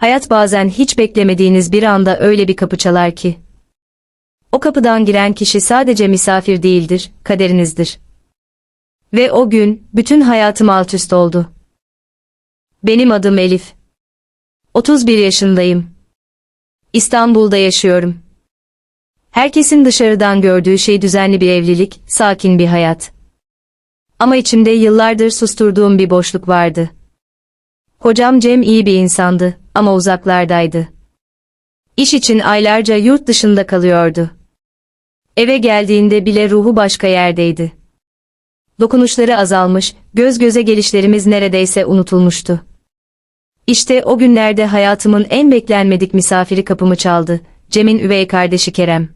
Hayat bazen hiç beklemediğiniz bir anda öyle bir kapı çalar ki. O kapıdan giren kişi sadece misafir değildir, kaderinizdir. Ve o gün bütün hayatım alt üst oldu. Benim adım Elif. 31 yaşındayım. İstanbul'da yaşıyorum. Herkesin dışarıdan gördüğü şey düzenli bir evlilik, sakin bir hayat. Ama içimde yıllardır susturduğum bir boşluk vardı. Kocam Cem iyi bir insandı ama uzaklardaydı. İş için aylarca yurt dışında kalıyordu. Eve geldiğinde bile ruhu başka yerdeydi. Dokunuşları azalmış, göz göze gelişlerimiz neredeyse unutulmuştu. İşte o günlerde hayatımın en beklenmedik misafiri kapımı çaldı. Cem'in üvey kardeşi Kerem.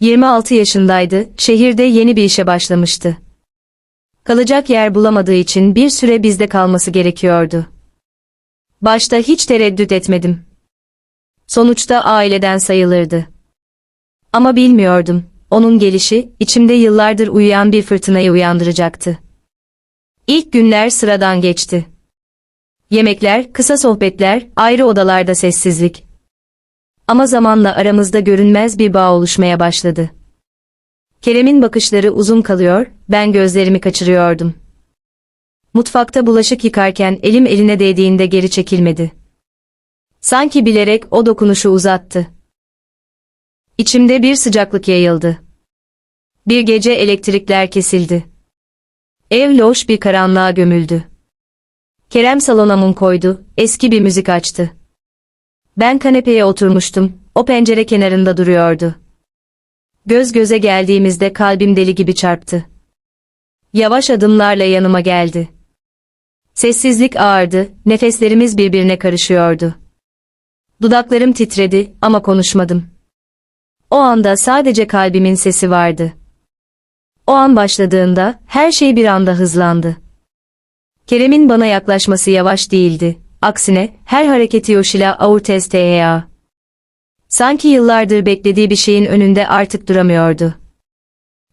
26 yaşındaydı, şehirde yeni bir işe başlamıştı. Kalacak yer bulamadığı için bir süre bizde kalması gerekiyordu. Başta hiç tereddüt etmedim. Sonuçta aileden sayılırdı. Ama bilmiyordum, onun gelişi, içimde yıllardır uyuyan bir fırtınayı uyandıracaktı. İlk günler sıradan geçti. Yemekler, kısa sohbetler, ayrı odalarda sessizlik. Ama zamanla aramızda görünmez bir bağ oluşmaya başladı. Kerem'in bakışları uzun kalıyor, ben gözlerimi kaçırıyordum. Mutfakta bulaşık yıkarken elim eline değdiğinde geri çekilmedi. Sanki bilerek o dokunuşu uzattı. İçimde bir sıcaklık yayıldı. Bir gece elektrikler kesildi. Ev loş bir karanlığa gömüldü. Kerem salona mum koydu, eski bir müzik açtı. Ben kanepeye oturmuştum, o pencere kenarında duruyordu. Göz göze geldiğimizde kalbim deli gibi çarptı. Yavaş adımlarla yanıma geldi. Sessizlik ağırdı, nefeslerimiz birbirine karışıyordu. Dudaklarım titredi ama konuşmadım. O anda sadece kalbimin sesi vardı. O an başladığında her şey bir anda hızlandı. Kerem'in bana yaklaşması yavaş değildi. Aksine her hareketi Yoshila Aurtesteya. Sanki yıllardır beklediği bir şeyin önünde artık duramıyordu.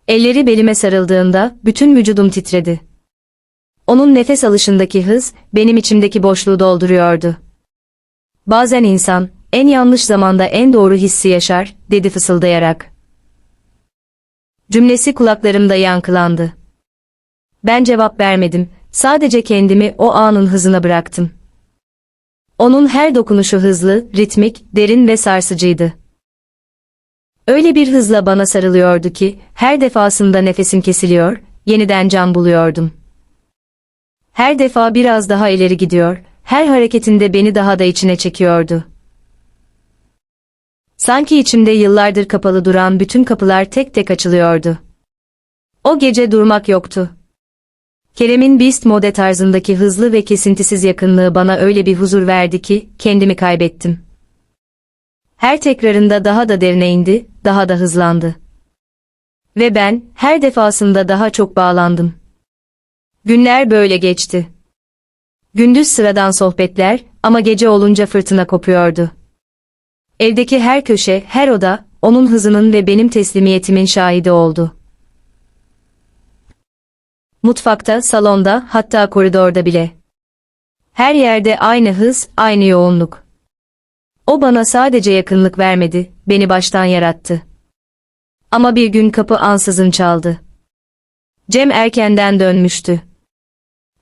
Elleri belime sarıldığında bütün vücudum titredi. Onun nefes alışındaki hız benim içimdeki boşluğu dolduruyordu. Bazen insan en yanlış zamanda en doğru hissi yaşar, dedi fısıldayarak. Cümlesi kulaklarımda yankılandı. Ben cevap vermedim, sadece kendimi o anın hızına bıraktım. Onun her dokunuşu hızlı, ritmik, derin ve sarsıcıydı. Öyle bir hızla bana sarılıyordu ki, her defasında nefesim kesiliyor, yeniden can buluyordum. Her defa biraz daha ileri gidiyor, her hareketinde beni daha da içine çekiyordu. Sanki içimde yıllardır kapalı duran bütün kapılar tek tek açılıyordu. O gece durmak yoktu. Kerem'in Beast Mode tarzındaki hızlı ve kesintisiz yakınlığı bana öyle bir huzur verdi ki, kendimi kaybettim. Her tekrarında daha da derine indi, daha da hızlandı. Ve ben, her defasında daha çok bağlandım. Günler böyle geçti. Gündüz sıradan sohbetler, ama gece olunca fırtına kopuyordu. Evdeki her köşe, her oda, onun hızının ve benim teslimiyetimin şahidi oldu. Mutfakta, salonda, hatta koridorda bile. Her yerde aynı hız, aynı yoğunluk. O bana sadece yakınlık vermedi, beni baştan yarattı. Ama bir gün kapı ansızın çaldı. Cem erkenden dönmüştü.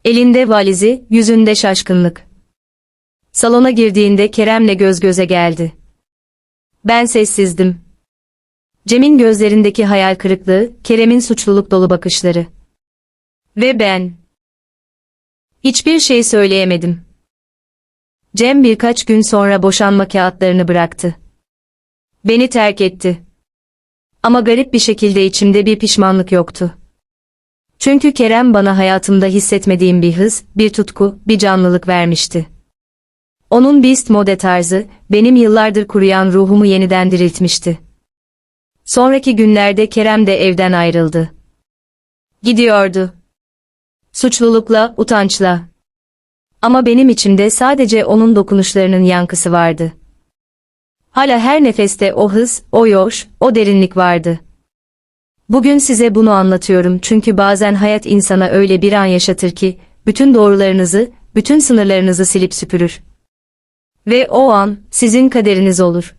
Elinde valizi, yüzünde şaşkınlık. Salona girdiğinde Kerem'le göz göze geldi. Ben sessizdim. Cem'in gözlerindeki hayal kırıklığı, Kerem'in suçluluk dolu bakışları. Ve ben. Hiçbir şey söyleyemedim. Cem birkaç gün sonra boşanma kağıtlarını bıraktı. Beni terk etti. Ama garip bir şekilde içimde bir pişmanlık yoktu. Çünkü Kerem bana hayatımda hissetmediğim bir hız, bir tutku, bir canlılık vermişti. Onun beast mode tarzı, benim yıllardır kuruyan ruhumu yeniden diriltmişti. Sonraki günlerde Kerem de evden ayrıldı. Gidiyordu. Suçlulukla, utançla. Ama benim içimde sadece onun dokunuşlarının yankısı vardı. Hala her nefeste o hız, o yoş, o derinlik vardı. Bugün size bunu anlatıyorum çünkü bazen hayat insana öyle bir an yaşatır ki, bütün doğrularınızı, bütün sınırlarınızı silip süpürür. Ve o an sizin kaderiniz olur.